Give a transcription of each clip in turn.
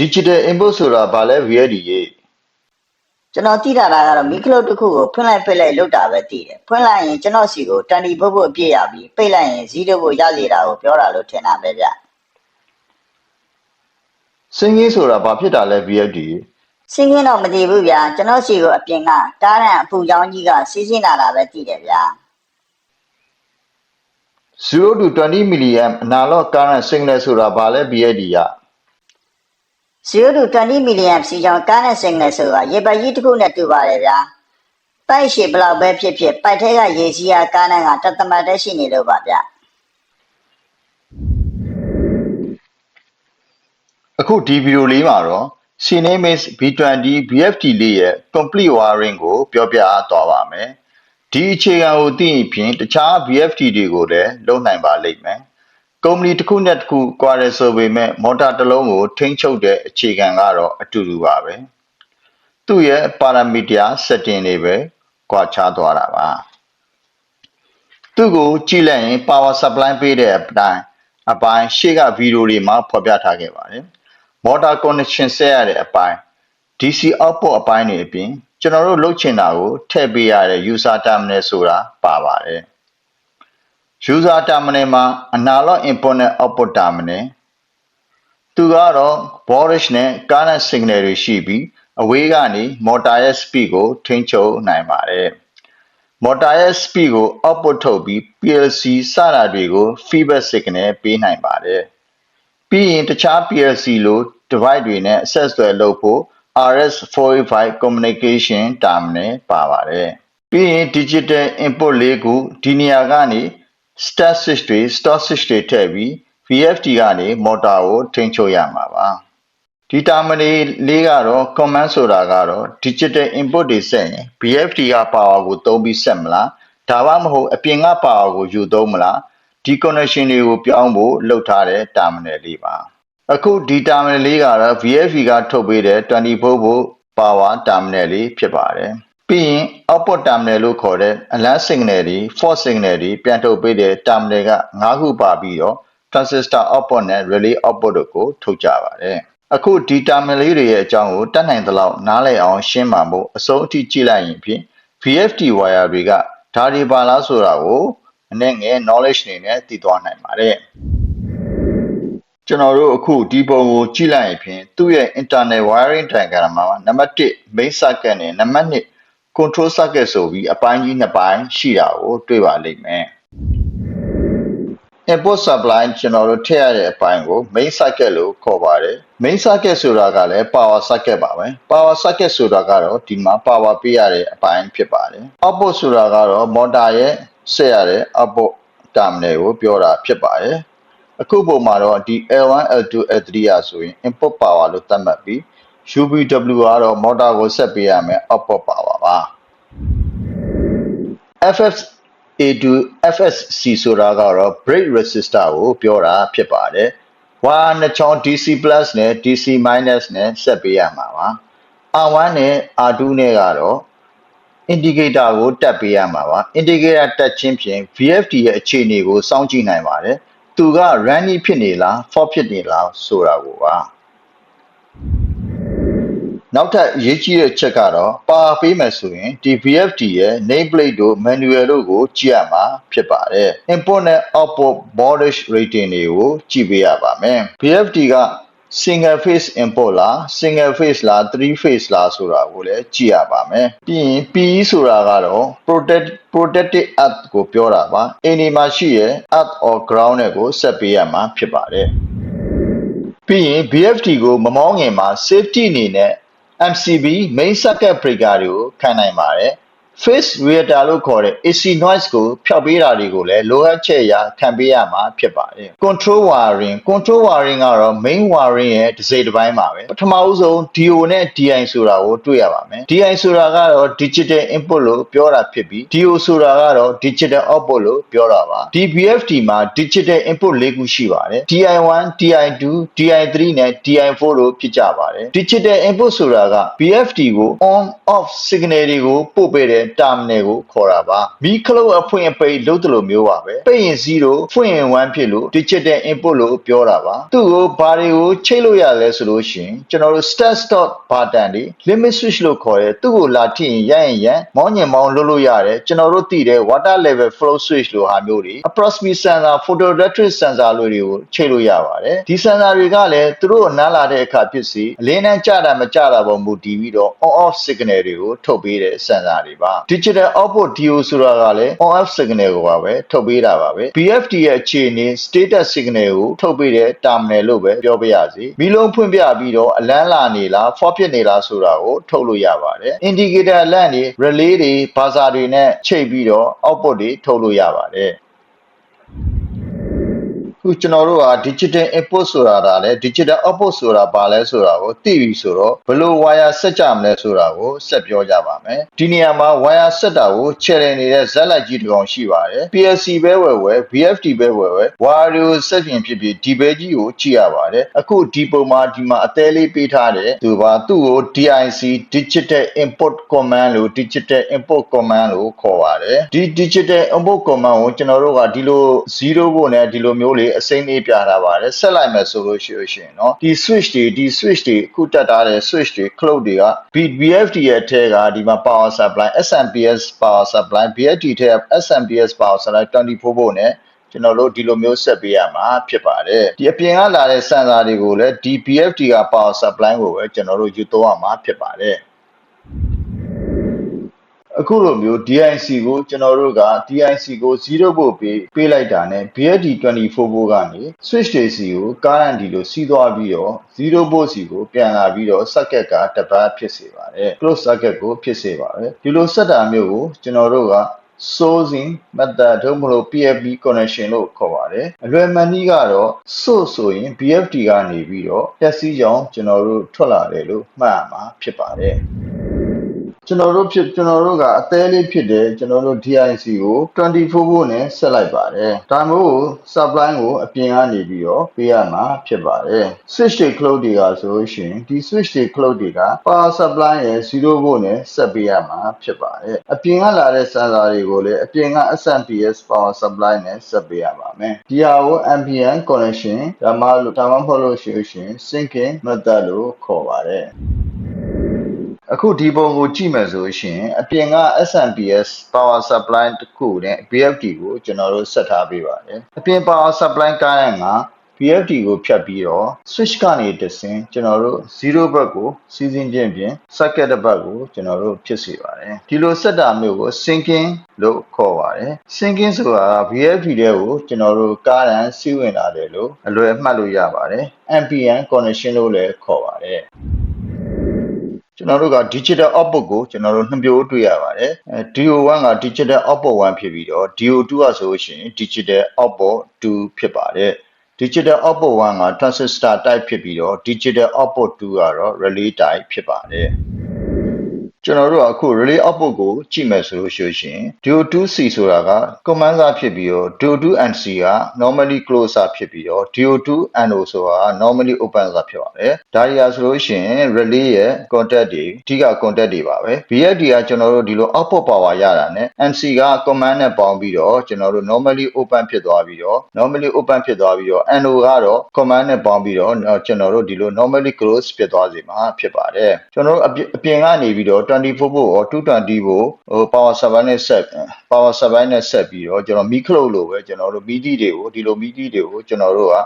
digital input ဆိုတာဘာလဲ VFD ရေကျွန်တော်သိတာကတော့မီကလုတ်တစ်ခုကိုဖွင့်လိုက်ပိတ်လိုက်လုပ်တာပဲသိတယ်ဖွင့်လိုက်ရင်ကျွန်တော်စီကိုတန်တီဘုတ်ဘုတ်အပြည့်ရပြီးပိတ်လိုက်ရင်ဇီးတို့ဘုတ်ရလေတာကိုပြောတာလို့ထင်တာပဲဗျစင်းကြီးဆိုတာဘာဖြစ်တာလဲ VFD ရေစင်းကင်းတော့မတည်ဘူးဗျာကျွန်တော်စီကိုအပြင်ကတားရန်အပူချောင်းကြီးကစီးစင်းလာတာပဲသိတယ်ဗျာ0 to 20 milliamp analog current signal ဆိုတာဘာလဲ VFD ရ 0 to 20 milliamp စီချောင်းကားနဲ့ signal ဆိုတာရေပိုက်ကြီးတစ်ခုနဲ့တူပါတယ်ဗျာပိုက်ရှည်ဘလောက်ပဲဖြစ်ဖြစ်ပိုက်ထဲကရေစီးရကားနဲ့ကတသမတ်တည်းရှိနေလို့ပါဗျာအခုဒီဗီဒီယိုလေးမှာတော့ Cinemis B20 VFD လေးရဲ့ complete wiring ကို ပြောပြသွားပါမယ်ဒီအခြေခံကိုသိရင်ဖြင့်တခြား VFD တွေကိုလည်းလုပ်နိုင်ပါလိမ့်မယ် ကုမ္ပဏီတစ်ခုနဲ့တစ်ခုကွာတယ်ဆိုပေမဲ့မော်တာတစ်လုံးကိုထိန်းချုပ်တဲ့အခြေခံကတော့အတူတူပါပဲသူ့ရဲ့ parameter setting တွေပဲကွာခြားသွားတာပါသူ့ကိုကြည့်လိုက်ရင် power supply ပေးတဲ့အတိုင်းအပိုင်းရှေ့ကဗီဒီယိုတွေမှာဖော်ပြထားခဲ့ပါတယ် motor connection ဆက်ရတဲ့အပိုင်း DC output အပိုင်းတွေအပြင်ကျွန်တော်တို့လုပ်ချင်တာကိုထည့်ပေးရတဲ့ user terminal ဆိုတာပါပါတယ် user terminal မှာ analog input နဲ့ output terminal သူကတော့ voltage နဲ့ current signal တွေရှိပြီးအဝေးကနေ motor ရဲ့ speed ကို ထိန်းချုပ်နိုင်ပါတယ် motor ရဲ့ speed ကို output ထုတ်ပြီး PLC စတာတွေကို feedback signal ပေးနိုင်ပါတယ်ပြီးရင်တခြား PLC လို device တွေနဲ့အဆက်အသွယ်လုပ်ဖို့ RS485 communication terminal ပါပါတယ်ပြီးရင် digital input လေးခုဒီနေရာကနေ stat switch တွေ stop switch တွေထည့်ပြီး VFD ကနေ motor ကိုထိန်းချုပ်ရမှာပါဒီ terminal လေးကတော့ command ဆိုတာကတော့ digital input တွေဆက်ရင် VFD က power ကိုသုံးပြီးဆက်မလားဒါမှမဟုတ်အပြင်က power ကိုယူသုံးမလားဒီ connection တွေကိုပြောင်းဖို့လုပ်ထားတဲ့ terminal လေးပါအခုဒီ terminal လေးကတော့ VFD ကထုတ်ပေးတဲ့20 volt volt power terminal လေးဖြစ်ပါတယ် ပြီးရင် output terminal လို့ခေါ်တဲ့ alarm signal တွေ fault signal တွေပြန်ထုတ်ပေးတဲ့ terminal က9ခုပါပြီးတော့ transistor output နဲ့ relay output တို့ကိုထုတ်ကြပါတယ်အခုဒီ terminal လေးတွေရဲ့အကြောင်းကိုတတ်နိုင်သလောက်နားလည်အောင်ရှင်းပါမို့အဆုံးအထိကြည့်လိုက်ရင်ဖြင့် VFD wire တွေကဒါတွေပါလားဆိုတာကိုအနည်းငယ် knowledge အနေနဲ့သိသွားနိုင်ပါတယ်ကျွန်တော်တို့အခုဒီပုံကိုကြည့်လိုက်ရင်ဖြင့်သူ့ရဲ့ internal wiring diagram မှာနံပါတ်1 main circuit နဲ့နံပါတ်2 control circuit ဆိုပြီးအပိုင်းကြီးနှစ်ပိုင်းရှိတာကိုတွေ့ပါလိမ့်မယ် input supply ကျွန်တော်တို့ထည့်ရတဲ့အပိုင်းကို main circuit လို့ခေါ်ပါတယ် main circuit ဆိုတာကလည်း power circuit ပါပဲ power circuit ဆိုတာကတော့ဒီမှာ power ပေးရတဲ့အပိုင်းဖြစ်ပါတယ် output ဆိုတာကတော့ motor ရဲ့ဆက်ရတဲ့ output terminal ကိုပြောတာဖြစ်ပါတယ်အခုပုံမှာတော့ဒီ L1 L2 L3 ရဆိုရင် input power လို့သတ်မှတ်ပြီး UBW ကတော့ motor ကို ဆက်ပေးရမယ် output power ပါ FF A2 FSC ဆိုတာကတော့ brake resistor ကိုပြောတာဖြစ်ပါတယ်။ဝါနှစ်ချောင်း DC+ နဲ့ DC- နဲ့ဆက်ပေးရမှာပါ။ R1 နဲ့ R2 နဲ့ကတော့ indicator ကိုတက်ပေးရမှာပါ။ indicator တက်ခြင်းဖြင့် VFD ရဲ့အခြေအနေကိုစောင့်ကြည့်နိုင်ပါတယ်။သူက running ဖြစ်နေလား fault ဖြစ်နေလားဆိုတာကိုပါ။ နောက်ထပ်အရေးကြီးတဲ့ချက်ကတော့ပါပေးမယ်ဆိုရင်ဒီ VFD ရဲ့ name plate တို့ manual တို့ကိုကြည့်ရမှာဖြစ်ပါတယ် input နဲ့ output voltage rating တွေကိုကြည့်ပေးရပါမယ် VFD က single phase input လား single phase လား three phase လားဆိုတာကိုလည်းကြည့်ရပါမယ်ပြီးရင် PE ဆိုတာကတော့ protect protected earth ကိုပြောတာပါအိမ်ဒီမှာရှိရဲ့ earth or ground တွေကိုဆက်ပေးရမှာဖြစ်ပါတယ်ပြီးရင် VFD ကိုမမောင်းငင်မှာ safety အနေနဲ့ MCB main circuit breaker တွေကို ခံနိုင်ပါတယ် phase reactor လို့ခေါ်တဲ့ AC noise ကိုဖျောက်ပေးတာတွေကိုလည်းလိုအပ်ချက်အရခံပေးရမှာဖြစ်ပါတယ် control wiring control wiring ကတော့ main wiring ရဲ့တစ်စိတ်တစ်ပိုင်းပါပဲပထမဦးဆုံး DO နဲ့ DI ဆိုတာကိုတွေ့ရပါမယ် DI ဆိုတာကတော့ digital input လို့ပြောတာဖြစ်ပြီး DO ဆိုတာကတော့ digital output လို့ပြောတာပါဒီ VFD မှာ digital input ၄ခုရှိပါတယ် DI1 DI2 DI3 နဲ့ DI4 လို့ဖြစ်ကြပါတယ် digital input ဆိုတာက VFD ကို on off signal တွေကိုပို့ပေးတဲ့ terminal ကိုခေါ်တာပါမီခလုတ်အဖွင့်အပိတ်လုပ်တယ်လို့မျိုးပါပဲပိတ်ရင်0ဖွင့်ရင်1ဖြစ်လို့ digital input လို့ပြောတာပါသူ့ကိုဘာတွေကိုချိတ်လို့ရလဲဆိုလို့ရှိရင်ကျွန်တော်တို့ start stop button တွေ limit switch လို့ခေါ်တယ်သူ့ကိုလာထိရင်ရရင်ရန်မောင်းညင်မောင်းလုပ်လို့ရတယ်ကျွန်တော်တို့သိတယ် water level flow switch လို့ဟာမျိုးတွေ approximate sensor photoelectric sensor လို့တွေကိုချိတ်လို့ရပါတယ်ဒီ sensor တွေကလည်းသူတို့နားလာတဲ့အခါဖြစ်စီအလင်းတန်းကြတာမကြတာပေါ်မူတည်ပြီးတော့ on off signal တွေကိုထုတ်ပေးတဲ့ sensor တွေပါ digital output DO ဆိုတာကလည်း on off signal ကိုပါပဲထုတ်ပေးတာပါပဲ BFD ရဲ့အခြေအနေ status signal ကိုထုတ်ပေးတဲ့ terminal လို့ပဲပြောပြရစီမီလုံးဖွင့်ပြပြီးတော့အလန်းလာနေလား fault ဖြစ်နေလားဆိုတာကိုထုတ်လို့ရပါတယ် indicator လန့်တွေ relay တွေ buzzer တွေနဲ့ချိန်ပြီးတော့ output တွေထုတ်လို့ရပါတယ် ခုကျွန်တော်တို့က digital input ဆိုတာဒါလဲ digital output ဆိုတာဘာလဲဆိုတာကိုသိပြီဆိုတော့ဘယ်လို wire ဆက်ကြမလဲဆိုတာကိုဆက်ပြောကြပါမယ်ဒီနေရာမှာ wire ဆက်တာကို channel နေတဲ့ဇက်လိုက်ကြီးတစ်ကောင်ရှိပါတယ် PLC ပဲဝယ်ဝယ် VFD ပဲဝယ်ဝယ် wire တွေကိုဆက်ပြင်ဖြစ်ဖြစ်ဒီဘဲကြီးကိုကြည့်ရပါတယ်အခုဒီပုံမှာဒီမှာအသေးလေးပေးထားတယ်သူပါသူ့ကို DIC digital input command လို့ digital input command လို့ခေါ်ပါတယ်ဒီ digital input command ကိုကျွန်တော်တို့ကဒီလို0ဖို့နဲ့ဒီလိုမျိုးလေးအစိမ့်လေးပြထားပါတယ်ဆက်လိုက်မယ်ဆိုလို့ရှိလို့ရှိရင်เนาะဒီ switch တွေဒီ switch တွေအခုတက်ထားတဲ့ switch တွေ cloud တွေက BFD ရဲ့အထက်ကဒီမှာ power supply SMPS power supply BFD ထက် SMPS power supply 24 volt နဲ့ကျွန်တော်တို့ဒီလိုမျိုးဆက်ပေးရမှာဖြစ်ပါတယ်ဒီအပြင်ကလာတဲ့ sensor တွေကိုလည်းဒီ BFD က power supply ကိုပဲကျွန်တော်တို့ယူသုံးရမှာဖြစ်ပါတယ် အခုလိုမျိုး DIC ကိုကျွန်တော်တို့က DIC ကို0ဖို့ပေးပေးလိုက်တာနဲ့ BFD 24ဖို့ကနေ switch တွေစီကိုကားရန်ဒီလိုစီးသွားပြီးတော့0ဖို့စီကိုပြန်လာပြီးတော့ socket ကတပတ်ဖြစ်စေပါတယ် close socket ကိုဖြစ်စေပါတယ်ဒီလိုဆက်တာမျိုးကိုကျွန်တော်တို့က sourcing method တို့မလို့ PFP connection လို့ခေါ်ပါတယ်အလွယ်မှန်နည်းကတော့ source ဆိုရင် BFD ကနေပြီးတော့တက်စီးကြောင်ကျွန်တော်တို့ထွက်လာတယ်လို့မှတ်ရမှာဖြစ်ပါတယ် ကျွန်တော်တို့ဖြစ်ကျွန်တော်တို့ကအသေးလေးဖြစ်တယ်ကျွန်တော်တို့ DIC ကို24 volt နဲ့ဆက်လိုက်ပါတယ်ဒါမျိုးကို supply ကိုအပြင်ကနေပြီးတော့ပေးရမှာဖြစ်ပါတယ် switch တွေ cloud တွေကဆိုလို့ရှိရင်ဒီ switch တွေ cloud တွေက power supply ရဲ့0 volt နဲ့ဆက်ပေးရမှာဖြစ်ပါတယ်အပြင်ကလာတဲ့ sensor တွေကိုလည်းအပြင်က SMPS power supply နဲ့ဆက်ပေးရပါမယ်ဒီဟာကို ambient connection ဒါမှလို့ဒါမှမဟုတ်လို့ရှိရင် syncing method လို့ခေါ်ပါတယ် အခုဒီပုံကိုကြည့်မယ်ဆိုရှင်အပြင်က SMPS power supply တစ်ခုနဲ့ BFD ကိုကျွန်တော်တို့ဆက်ထားပေးပါတယ်အပြင် power supply ကားရန်က BFD ကိုဖြတ်ပြီးတော့ switch ကနေတဆင်ကျွန်တော်တို့0ဘက်ကိုစီးစင်းခြင်းဖြင့် socket တစ်ဘက်ကိုကျွန်တော်တို့ဖြစ်စေပါတယ်ဒီလိုဆက်တာမျိုးကို syncing လို့ခေါ်ပါတယ် syncing ဆိုတာ BFD တဲ့ကိုကျွန်တော်တို့ကားရန်စီးဝင်လာတယ်လို့အလွယ်မှတ်လို့ရပါတယ် NPN connection လို့လည်းခေါ်ပါတယ် ကျွန်တော်တို့က digital output ကိုကျွန်တော်တို့နှစ်မျိုးတွေ့ရပါတယ်အဲ DO1 က digital output 1ဖြစ်ပြီးတော့ DO2 ကဆိုလို့ရှိရင် digital output 2ဖြစ်ပါတယ် digital output 1က transistor type ဖြစ်ပြီးတော့ digital output 2ကတော့ relay type ဖြစ်ပါတယ် ကျွန်တော်တို့ကအခု relay output ကိုကြည့်မယ်ဆိုလို့ရှိရင် DO2C ဆိုတာက command စာဖြစ်ပြီးတော့ DO2NC က normally close စာဖြစ်ပြီးတော့ DO2NO ဆိုတာက normally open စာဖြစ်ပါတယ်။ဒါတွေကဆိုလို့ရှိရင် relay ရဲ့ contact တွေအဓိက contact တွေပါပဲ။ BFD ကကျွန်တော်တို့ဒီလို output power ရတာနဲ့ NC က command နဲ့ပေါင်းပြီးတော့ကျွန်တော်တို့ normally open ဖြစ်သွားပြီးတော့ normally open ဖြစ်သွားပြီးတော့ NO ကတော့ command နဲ့ပေါင်းပြီးတော့ကျွန်တော်တို့ဒီလို normally close ဖြစ်သွားစေမှာဖြစ်ပါတယ်။ကျွန်တော်တို့အပြင်အပြင်ကနေပြီးတော့24 volt or 220 volt ဟို power supply နဲ့ဆက် power supply နဲ့ဆက်ပြီးတော့ကျွန်တော်မီးခလုတ်လို့ပဲကျွန်တော်တို့မီးတီးတွေကိုဒီလိုမီးတီးတွေကိုကျွန်တော်တို့က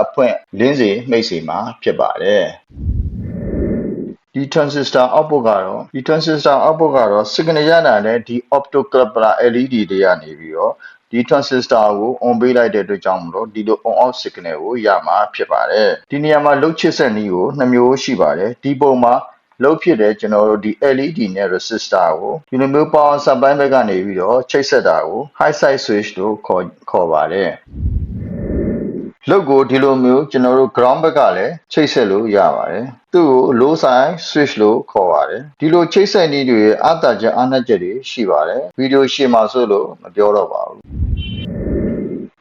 အဖွင့်လင်းစေမိတ်စေမှာဖြစ်ပါတယ်ဒီ transistor output ကတော့ဒီ transistor output ကတော့ signal ရတာနဲ့ဒီ optocoupler LED တွေကနေပြီးတော့ဒီ transistor ကို on ပေးလိုက်တဲ့အတွက်ကြောင့်မလို့ဒီလို on off signal ကိုရမှာဖြစ်ပါတယ်ဒီနေရာမှာ load ချစ်ဆက်နည်းကိုနှစ်မျိုးရှိပါတယ်ဒီပုံမှာ လောက်ဖြစ်တဲ့ကျွန်တော်တို့ဒီ LED နဲ့ resistor ကိုဒီလိုမျိုး power supply ဘက်ကနေပြီးတော့ချိတ်ဆက်တာကို high side switch လို့ခေါ်ခေါ်ပါတယ်လောက်ကိုဒီလိုမျိုးကျွန်တော်တို့ ground ဘက်ကလည်းချိတ်ဆက်လို့ရပါတယ်သူ့ကို low side switch လို့ခေါ်ပါတယ်ဒီလိုချိတ်ဆက်နည်းတွေရဲ့အတာချက်အနှက်ချက်တွေရှိပါတယ်ဗီဒီယိုရှင်းမှာဆိုလို့မပြောတော့ပါဘူး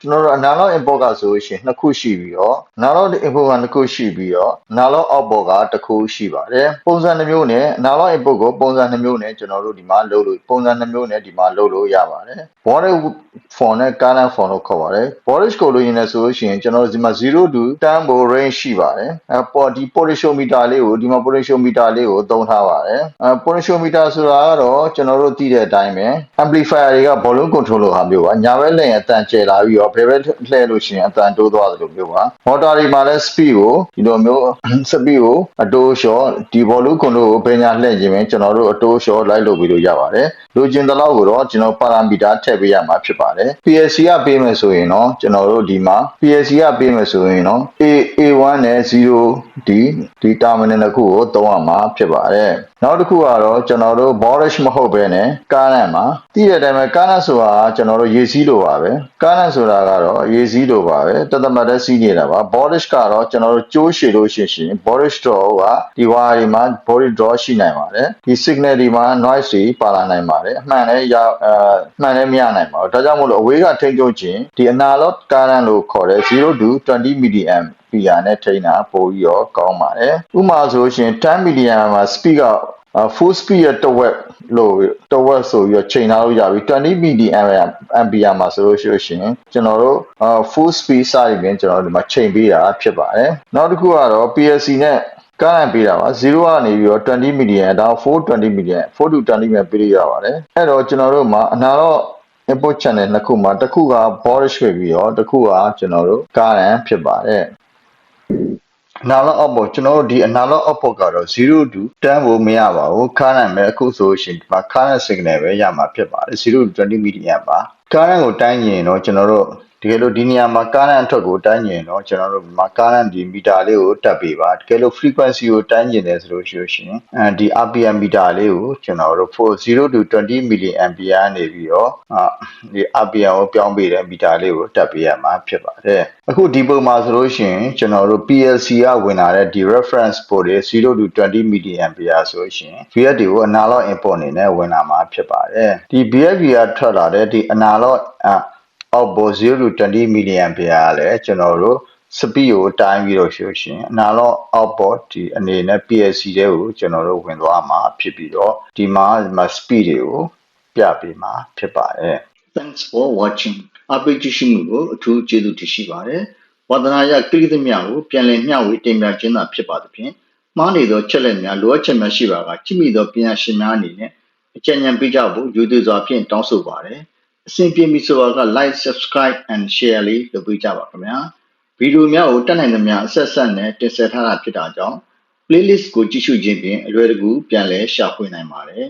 ကျွန်တော်တို့ analog import ကဆိုလို့ရှိရင်နှစ်ခုရှိပြီးတော့ analog import ကနှစ်ခုရှိပြီးတော့ analog output ကတစ်ခုရှိပါတယ်ပုံစံတစ်မျိုးနဲ့ analog input ကိုပုံစံတစ်မျိုးနဲ့ကျွန်တော်တို့ဒီမှာလုပ်လို့ပုံစံတစ်မျိုးနဲ့ဒီမှာလုပ်လို့ရပါတယ် border font နဲ့ current font လို့ခေါ်ပါတယ် border ကိုလို့ရင်းနေဆိုလို့ရှိရင်ကျွန်တော်တို့ဒီမှာ0 to 10ဘို range ရှိပါတယ်အဲပေါ်ဒီ potentiometer လေးကိုဒီမှာ potentiometer လေးကိုသုံးထားပါတယ်အဲ potentiometer ဆိုတာကတော့ကျွန်တော်တို့သိတဲ့အတိုင်းပဲ amplifier တွေက volume control လို့ဟာမျိုးပါညာဘက်လှည့်ရင်အတန်ကျယ်လာပြီးတော့ဘယ်ဘက်လှည့်လို့ရှိရင်အတန်တိုးသွားတယ်လို့မျိုးပါ motor တွေမှာလည်း speed ကိုဒီလိုမျိုး speed ကိုအတိုးလျှော့ဒီ volume control ကိုဘယ်ညာလှည့်ခြင်းပဲကျွန်တော်တို့အတိုးလျှော့လိုက်လုပ်ပြီးလို့ရပါတယ်လိုချင်တဲ့လောက်ကိုတော့ကျွန်တော် parameter ထည့်ပေးရမှာဖြစ်ပါတယ် PLC ကပေးမယ်ဆိုရင်တော့ကျွန်တော်တို့ဒီမှာ PLC ကပေးမယ်ဆိုရင်တော့ A A1 နဲ့0ဒီဒီ terminal တစ်ခုကိုသုံးရမှာဖြစ်ပါတယ်နောက်တစ်ခုကတော့ကျွန်တော်တို့ borish မဟုတ်ဘဲနဲ့ current မှာသိတဲ့အတိုင်းပဲ current ဆိုတာကကျွန်တော်တို့ရေစီးလိုပါပဲ current ဆိုတာကတော့ရေစီးလိုပါပဲတသမတ်တည်းစီးနေတာပါ borish ကတော့ကျွန်တော်တို့ကြိုးရှည်လို့ရှိရင် borish draw ကဒီ wire တွေမှာ body draw ရှိနိုင်ပါတယ်ဒီ signal တွေမှာ noise တွေပါလာနိုင်ပါတယ်အမှန်လည်းရအဲမှန်လည်းမရနိုင်ပါဘူးဒါကြောင့်မို့လို့အဝေးကထိန်းချုပ်ခြင်းဒီ analog current လို့ခေါ်တဲ့0 to 20 milliamp ပီယာနဲ့ထိန်းတာပို့ပြီးတော့ကောင်းပါတယ်ဥပမာဆိုလို့ရှိရင်10 milliamp မှာ speed က uh, full speed ရဲ့တစ်ဝက်လို့တစ်ဝက်ဆိုပြီးတော့ချိန်ထားလို့ရပြီ20 milliamp ampere မှာဆိုလို့ရှိလို့ရှိရင်ကျွန်တော်တို့ uh, full speed စရရင်ကျွန်တော်တို့ဒီမှာချိန်ပေးတာဖြစ်ပါတယ်နောက်တစ်ခုကတော့ PLC နဲ့ကန့်လန့်ပေးတာပါ0ကနေပြီးတော့20 milliamp ဒါ420 milliamp 4 to 20 milliamp ပေးရပါတယ်အဲ့တော့ကျွန်တော်တို့မှာအနာတော့ input channel နှစ်ခုမှာတစ်ခုက borish ဖြစ်ပြီးတော့တစ်ခုကကျွန်တော်တို့ current ဖြစ်ပါတယ် analog output ကျွန်တော်တို့ဒီ analog output ကတော့0 to 10ကိုမရပါဘူး current ပဲအခုဆိုရှင်ဒီမှာ current signal ပဲရမှာဖြစ်ပါတယ်0 to 20 milliamp ပါ current ကိုတိုင်းရင်တော့ကျွန်တော်တို့ တကယ်လို့ဒီနေရာမှာ current အထွက်ကိုတိုင်းရင်တော့ကျွန်တော်တို့ဒီမှာ current ဒီ meter လေးကိုတက်ပေးပါတကယ်လို့ frequency ကိုတိုင်းရင်လည်းဆိုလို့ရှိလို့ရှိရင်အဲဒီ RPM meter လေးကိုကျွန်တော်တို့0 to 20 milliampere နေပြီးတော့အာဒီ RPM ကိုပြောင်းပေးတဲ့ meter လေးကိုတက်ပေးရမှာဖြစ်ပါတယ်အခုဒီပုံမှာဆိုလို့ရှိရင်ကျွန်တော်တို့ PLC ကဝင်လာတဲ့ဒီ reference port တွေ0 to 20 milliampere ဆိုလို့ရှိရင် VFD ကို analog input အနေနဲ့ဝင်လာမှာဖြစ်ပါတယ်ဒီ VFD ကထွက်လာတဲ့ဒီ analog အာ output 0 to 20 milliampere ကလည်းကျွန်တော်တို့ speed ကိုတိုင်းပြီးတော့ရှိလို့ရှိရင် analog output ဒီအနေနဲ့ PLC တဲကိုကျွန်တော်တို့ဝင်သွားမှာဖြစ်ပြီးတော့ဒီမှာဒီမှာ speed တွေကိုပြပေးမှာဖြစ်ပါတယ် Thanks for watching အပိကြည့်ရှုမှုကိုအထူးကျေးဇူးတင်ရှိပါတယ်ဝါသနာရကိရိသမျှကိုပြန်လည်မျှဝေတင်ပြခြင်းသာဖြစ်ပါသဖြင့်မှားနေသောချက်လက်များလိုအပ်ချက်များရှိပါကကြည့်မိသောပညာရှင်များအနေနဲ့အကြံဉာဏ်ပေးကြဖို့ယူသေးစွာဖြင့်တောင်းဆိုပါတယ် အဆင်ပြေပြီဆိုတော့က like subscribe and share လေးလုပ်ပေးကြပါခင်ဗျာဗီဒီယိုများကိုတက်နိုင်သမျှအဆက်ဆက်နဲ့တင်ဆက်ထားတာဖြစ်တာကြောင့် playlist ကိုကြည့်ရှုခြင်းဖြင့်အလွယ်တကူပြန်လည်ရှာဖွေနိုင်ပါတယ်